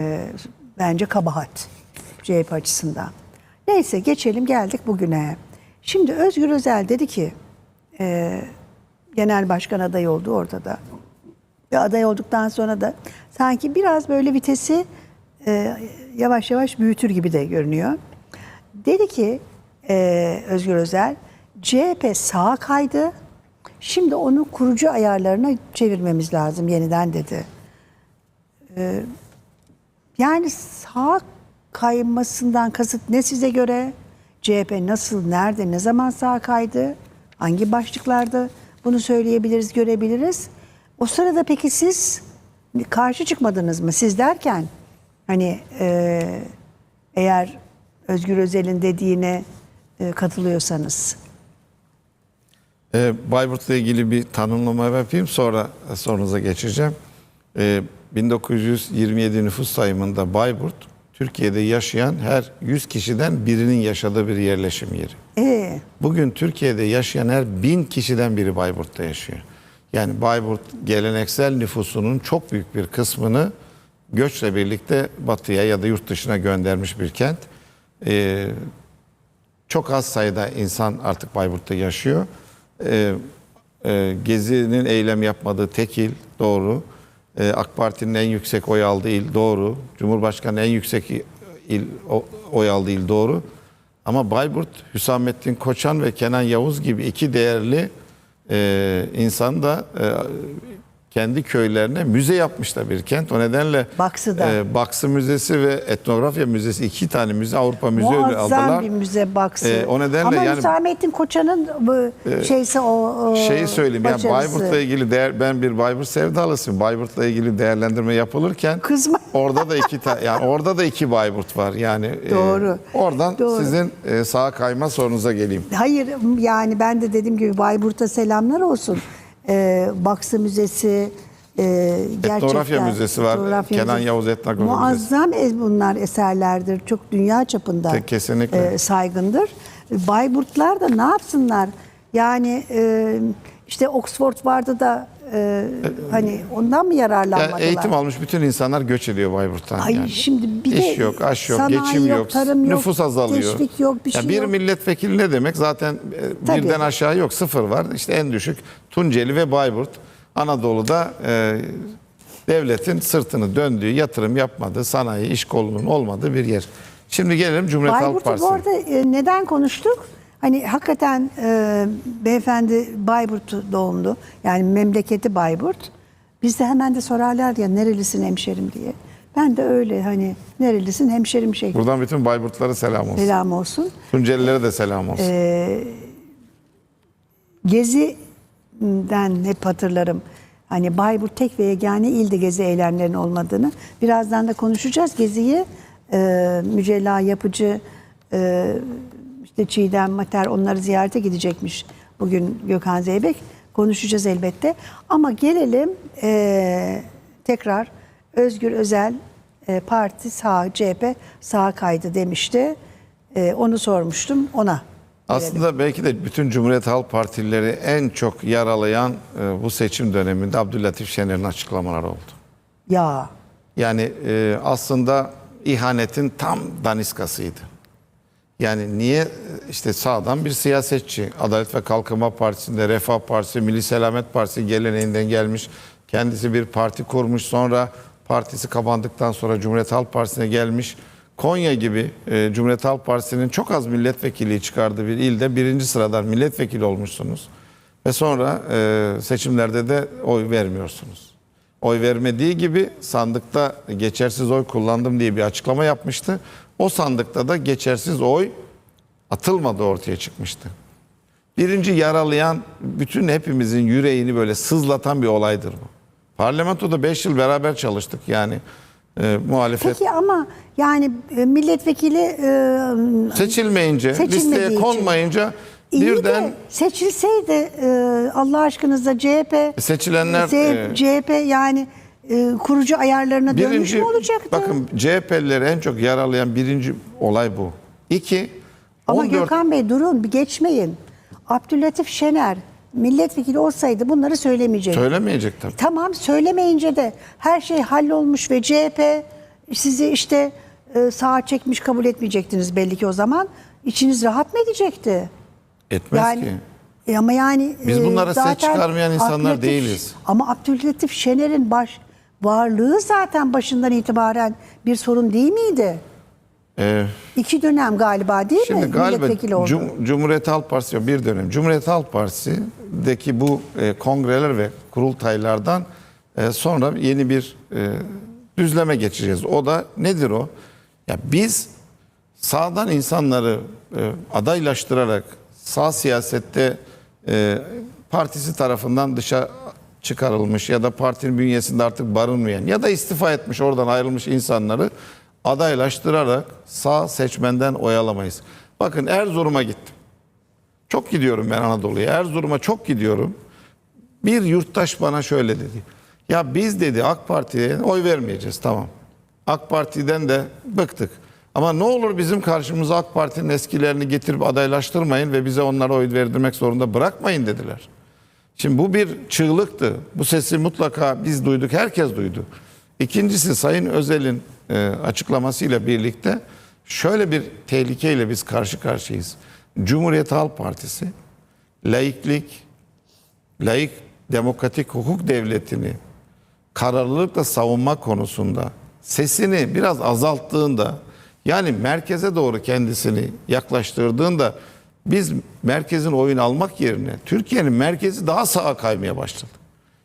e, bence kabahat CHP açısından. Neyse geçelim geldik bugüne. Şimdi Özgür Özel dedi ki e, genel başkan adayı oldu ortada. Ve aday olduktan sonra da sanki biraz böyle vitesi e, yavaş yavaş büyütür gibi de görünüyor. Dedi ki e, Özgür Özel, CHP sağa kaydı. Şimdi onu kurucu ayarlarına çevirmemiz lazım yeniden dedi. E, yani sağa kaymasından kasıt ne size göre? CHP nasıl, nerede, ne zaman sağa kaydı? Hangi başlıklarda bunu söyleyebiliriz, görebiliriz? O sırada peki siz karşı çıkmadınız mı? Siz derken hani e, eğer Özgür Özel'in dediğine e, katılıyorsanız. Ee, Bayburt'la ilgili bir tanımlama yapayım sonra sorunuza geçeceğim. Ee, 1927 nüfus sayımında Bayburt, Türkiye'de yaşayan her 100 kişiden birinin yaşadığı bir yerleşim yeri. E, Bugün Türkiye'de yaşayan her bin kişiden biri Bayburt'ta yaşıyor. Yani Bayburt geleneksel nüfusunun çok büyük bir kısmını göçle birlikte batıya ya da yurt dışına göndermiş bir kent. Ee, çok az sayıda insan artık Bayburt'ta yaşıyor. Ee, e, Gezi'nin eylem yapmadığı tek il doğru. Ee, AK Parti'nin en yüksek oy aldığı il doğru. Cumhurbaşkanı en yüksek il oy aldığı il doğru. Ama Bayburt, Hüsamettin Koçan ve Kenan Yavuz gibi iki değerli e, insan da e, kendi köylerine müze yapmışlar bir kent. O nedenle Baksı'da. e, Baksı Müzesi ve Etnografya Müzesi iki tane müze Avrupa Müze ödülü muazzam aldılar. bir müze baksı. E, o nedenle Ama yani- Hüsamettin Koçan'ın bu şeyse o, o Şeyi söyleyeyim yani başarısı. Bayburt'la ilgili değer, ben bir Bayburt sevdalısıyım. Bayburt'la ilgili değerlendirme yapılırken Kızma. orada da iki ta, yani orada da iki Bayburt var. Yani e, Doğru. oradan Doğru. sizin e, sağa kayma sorunuza geleyim. Hayır yani ben de dediğim gibi Bayburt'a selamlar olsun. Ee, Baksı Müzesi, e, gerçekten Etnografya Müzesi var. Etnografya Kenan Müzesi. Yavuz Etnografya Muazzam ez- bunlar eserlerdir. Çok dünya çapında Te- kesinlikle. e, saygındır. Bayburtlar da ne yapsınlar? Yani e, işte Oxford vardı da e, hani ondan mı Yani yararlanmadılar? eğitim almış bütün insanlar göç ediyor Bayburt'tan. Ay yani. şimdi bir de İş yok, aş yok, sanayi geçim yok, yok, tarım yok, nüfus azalıyor. teşvik yok, bir Ya şey bir yok. milletvekili ne demek? Zaten e, Tabii. birden aşağı yok, sıfır var. İşte en düşük Tunceli ve Bayburt. Anadolu'da e, devletin sırtını döndüğü, yatırım yapmadığı, sanayi, iş kolunun olmadığı bir yer. Şimdi gelelim Cumhuriyet Halk Bayburt'u bu arada e, neden konuştuk? Hani hakikaten e, beyefendi Bayburt doğumlu. Yani memleketi Bayburt. Biz de hemen de sorarlar ya nerelisin hemşerim diye. Ben de öyle hani nerelisin hemşerim şey. Buradan bütün Bayburtlara selam olsun. Selam olsun. Tuncelilere de selam olsun. Gezi'den hep hatırlarım. Hani Bayburt tek ve yegane ilde gezi eylemlerinin olmadığını. Birazdan da konuşacağız. Gezi'yi e, Mücella Yapıcı, e, işte Çiğdem Mater onları ziyarete gidecekmiş bugün Gökhan Zeybek. Konuşacağız elbette. Ama gelelim e, tekrar Özgür Özel e, parti sağ CHP sağ kaydı demişti. E, onu sormuştum ona. Aslında belki de bütün Cumhuriyet Halk Partilileri en çok yaralayan e, bu seçim döneminde Abdülatif Şener'in açıklamaları oldu. Ya Yani e, aslında ihanetin tam daniskasıydı. Yani niye işte sağdan bir siyasetçi, Adalet ve Kalkınma Partisi'nde, Refah Partisi, Milli Selamet Partisi geleneğinden gelmiş. Kendisi bir parti kurmuş sonra partisi kapandıktan sonra Cumhuriyet Halk Partisi'ne gelmiş. Konya gibi e, Cumhuriyet Halk Partisi'nin çok az milletvekili çıkardığı bir ilde birinci sıradan milletvekili olmuşsunuz. Ve sonra e, seçimlerde de oy vermiyorsunuz. Oy vermediği gibi sandıkta geçersiz oy kullandım diye bir açıklama yapmıştı. O sandıkta da geçersiz oy atılmadı ortaya çıkmıştı. Birinci yaralayan bütün hepimizin yüreğini böyle sızlatan bir olaydır bu. Parlamentoda 5 yıl beraber çalıştık yani e, muhalefet Peki ama yani e, milletvekili e, seçilmeyince, listeye için. konmayınca iyi birden de seçilseydi e, Allah aşkınıza CHP Seçilenler, Se- e, CHP yani e, kurucu ayarlarına dönmüş Birinci, mü olacaktı? bakın CHP'lileri en çok yaralayan birinci olay bu. İki, ama 14 Gökhan Bey durun bir geçmeyin. Abdülatif Şener milletvekili olsaydı bunları söylemeyecekti. söylemeyecek tabii. Tamam söylemeyince de her şey hallolmuş ve CHP sizi işte e, sağa çekmiş kabul etmeyecektiniz belli ki o zaman. İçiniz rahat mı edecekti? Etmez yani, ki. e ama yani Biz e, bunlara ses zaten çıkarmayan insanlar Abdülhatif- değiliz. Ama Abdülhatif Şener'in baş varlığı zaten başından itibaren bir sorun değil miydi? Ee, İki dönem galiba değil Şimdi mi? galiba oldu. Cum- Cumhuriyet Halk Partisi bir dönem. Cumhuriyet Halk Partisi'deki bu e, kongreler ve kurultaylardan e, sonra yeni bir e, düzleme geçeceğiz. O da nedir o? Ya biz sağdan insanları e, adaylaştırarak sağ siyasette e, partisi tarafından dışa çıkarılmış ya da partinin bünyesinde artık barınmayan ya da istifa etmiş oradan ayrılmış insanları adaylaştırarak sağ seçmenden oyalamayız. Bakın Erzurum'a gittim. Çok gidiyorum ben Anadolu'ya. Erzurum'a çok gidiyorum. Bir yurttaş bana şöyle dedi. Ya biz dedi AK Parti'ye oy vermeyeceğiz tamam. AK Parti'den de bıktık. Ama ne olur bizim karşımıza AK Parti'nin eskilerini getirip adaylaştırmayın ve bize onlara oy verdirmek zorunda bırakmayın dediler. Şimdi bu bir çığlıktı. Bu sesi mutlaka biz duyduk, herkes duydu. İkincisi Sayın Özel'in e, açıklamasıyla birlikte şöyle bir tehlikeyle biz karşı karşıyayız. Cumhuriyet Halk Partisi laiklik, laik demokratik hukuk devletini kararlılıkla savunma konusunda sesini biraz azalttığında yani merkeze doğru kendisini yaklaştırdığında biz merkezin oyun almak yerine Türkiye'nin merkezi daha sağa kaymaya başladı.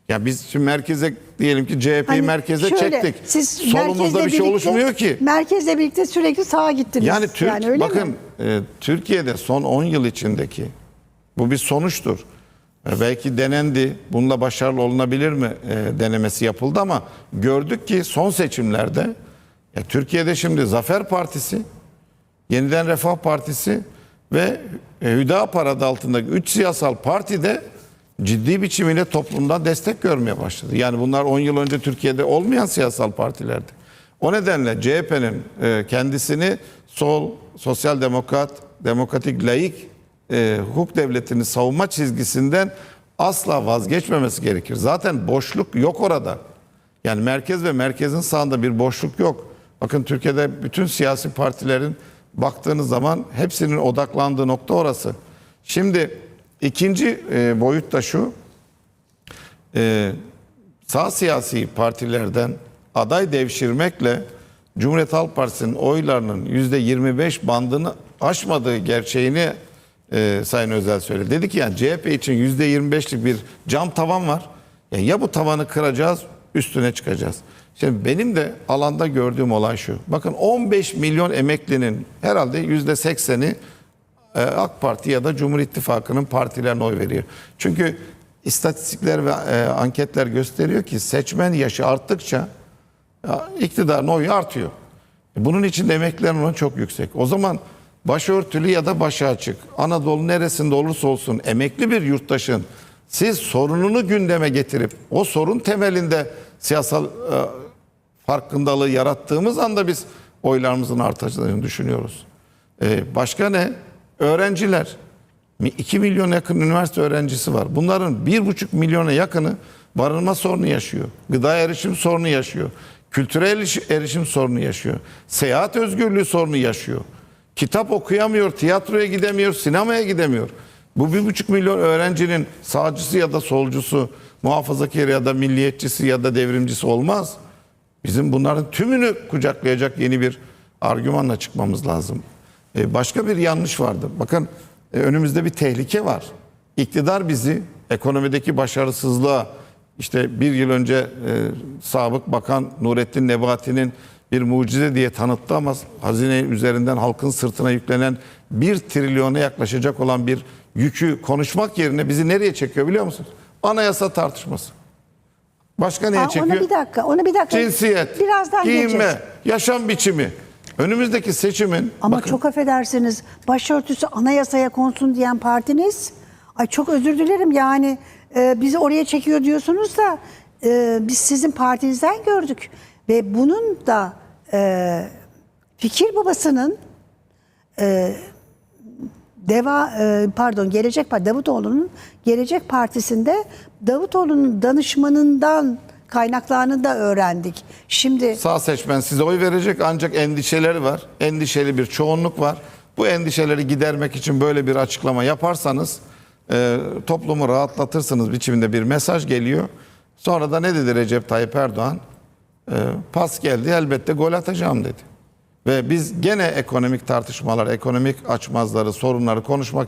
Ya biz şimdi merkeze diyelim ki CHP'yi Hani merkeze şöyle, çektik. Siz Solumuzda bir şey birlikte- oluşmuyor ki. Merkezle birlikte sürekli sağa gittiniz. Yani, Türk, öyle bakın mi? e, Türkiye'de son 10 yıl içindeki bu bir sonuçtur. E, belki denendi. Bununla başarılı olunabilir mi e, denemesi yapıldı ama gördük ki son seçimlerde ya Türkiye'de şimdi Zafer Partisi, Yeniden Refah Partisi ve e, Hüdapar adı altındaki 3 siyasal parti de ciddi biçimiyle toplumdan destek görmeye başladı. Yani bunlar 10 yıl önce Türkiye'de olmayan siyasal partilerdi. O nedenle CHP'nin e, kendisini sol, sosyal demokrat, demokratik, laik e, hukuk devletini savunma çizgisinden asla vazgeçmemesi gerekir. Zaten boşluk yok orada. Yani merkez ve merkezin sağında bir boşluk yok. Bakın Türkiye'de bütün siyasi partilerin baktığınız zaman hepsinin odaklandığı nokta orası. Şimdi ikinci e, boyut da şu. E, sağ siyasi partilerden aday devşirmekle Cumhuriyet Halk Partisi'nin oylarının %25 bandını aşmadığı gerçeğini e, Sayın Özel söyledi. Dedi ki yani CHP için %25'lik bir cam tavan var. Yani ya bu tavanı kıracağız, üstüne çıkacağız. Şimdi benim de alanda gördüğüm olay şu. Bakın 15 milyon emeklinin herhalde %80'i e, AK Parti ya da Cumhur İttifakı'nın partilerine oy veriyor. Çünkü istatistikler ve e, anketler gösteriyor ki seçmen yaşı arttıkça ya, iktidarın oyu artıyor. E, Bunun için de emeklilerin oranı çok yüksek. O zaman başörtülü ya da başı açık Anadolu neresinde olursa olsun emekli bir yurttaşın siz sorununu gündeme getirip o sorun temelinde siyasal e, farkındalığı yarattığımız anda biz oylarımızın artacağını düşünüyoruz. E, başka ne? Öğrenciler. 2 milyon yakın üniversite öğrencisi var. Bunların 1,5 milyona yakını barınma sorunu yaşıyor. Gıda erişim sorunu yaşıyor. Kültürel eriş- erişim sorunu yaşıyor. Seyahat özgürlüğü sorunu yaşıyor. Kitap okuyamıyor, tiyatroya gidemiyor, sinemaya gidemiyor. Bu 1,5 milyon öğrencinin sağcısı ya da solcusu, muhafazakar ya da milliyetçisi ya da devrimcisi olmaz. Bizim bunların tümünü kucaklayacak yeni bir argümanla çıkmamız lazım. Ee, başka bir yanlış vardı. Bakın e, önümüzde bir tehlike var. İktidar bizi ekonomideki başarısızlığa işte bir yıl önce e, Sabık Bakan Nurettin Nebati'nin bir mucize diye tanıttı ama hazine üzerinden halkın sırtına yüklenen bir trilyona yaklaşacak olan bir yükü konuşmak yerine bizi nereye çekiyor biliyor musunuz? Anayasa tartışması. Başka neye Aa, çekiyor? Ona bir dakika, ona bir dakika. Cinsiyet, Birazdan giyinme, geleceğiz. yaşam biçimi. Önümüzdeki seçimin Ama bakın, çok affedersiniz başörtüsü anayasaya konsun diyen partiniz. Ay çok özür dilerim yani e, bizi oraya çekiyor diyorsunuz da e, biz sizin partinizden gördük. Ve bunun da e, fikir babasının e, Deva e, pardon Gelecek Partisi Davutoğlu'nun Gelecek Partisi'nde Davutoğlu'nun danışmanından kaynaklarını da öğrendik. Şimdi Sağ seçmen size oy verecek ancak endişeleri var. Endişeli bir çoğunluk var. Bu endişeleri gidermek için böyle bir açıklama yaparsanız e, toplumu rahatlatırsınız biçiminde bir mesaj geliyor. Sonra da ne dedi Recep Tayyip Erdoğan? E, pas geldi elbette gol atacağım dedi. Ve biz gene ekonomik tartışmalar, ekonomik açmazları, sorunları konuşmak